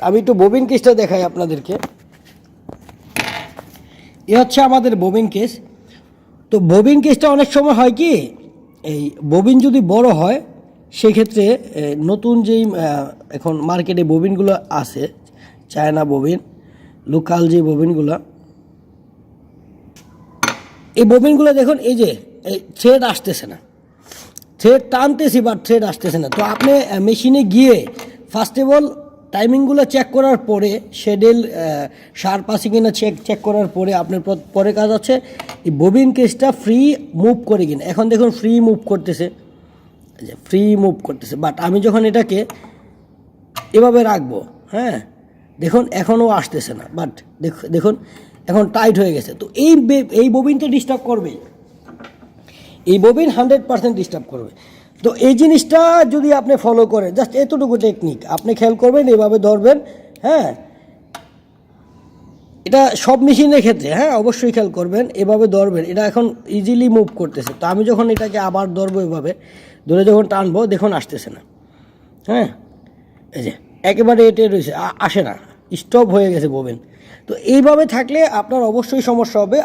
আমি একটু ববিন কেসটা দেখাই আপনাদেরকে। এ হচ্ছে আমাদের ববিন কেস তো ববিন কেসটা অনেক সময় হয় কি, এই ববিন যদি বড় হয়, সেক্ষেত্রে নতুন যেই এখন মার্কেটে ববিনগুলো আছে চায়না ববিন লোকাল যে ববিনগুলো এই ববিনগুলো দেখুন, এই যে, এই থ্রেড আসতেছে না। থ্রেড টানতেছি বাট থ্রেড আসতেছে না। তো আপনি মেশিনে গিয়ে ফার্স্ট অফ অল টাইমিংগুলো চেক করার পরে শেডেল শার্প আছে কিনা চেক চেক করার পরে আপনার পরে কাজ হচ্ছে এই ববিন কেসটা ফ্রি মুভ করে কিনা। এখন দেখুন ফ্রি মুভ করতেছে। ফ্রি মুভ করতেছে। বাট আমি যখন এটাকে এভাবে রাখব হ্যাঁ দেখুন এখনও আসতেছে না। বাট দেখুন, এখন টাইট হয়ে গেছে। তো এই এই ববিনটা ডিস্টার্ব করবেই। এই ববিন হান্ড্রেড পার্সেন্ট ডিস্টার্ব করবে। তো এই জিনিসটা যদি আপনি ফলো করেন জাস্ট এতটুকু টেকনিক আপনি খেয়াল করবেন, এভাবে ধরবেন হ্যাঁ? এটা সব মেশিনের ক্ষেত্রে হ্যাঁ? অবশ্যই খেয়াল করবেন, এভাবে ধরবেন, এটা এখন ইজিলি মুভ করতেছে। তো আমি যখন এটাকে আবার ধরবো এভাবে, ধরে যখন টানবো, দেখুন আসতেছে না হ্যাঁ? এই যে, একেবারে এটে রয়েছে আসে না স্টপ হয়ে গেছে ববেন তো এইভাবে থাকলে আপনার অবশ্যই সমস্যা হবে।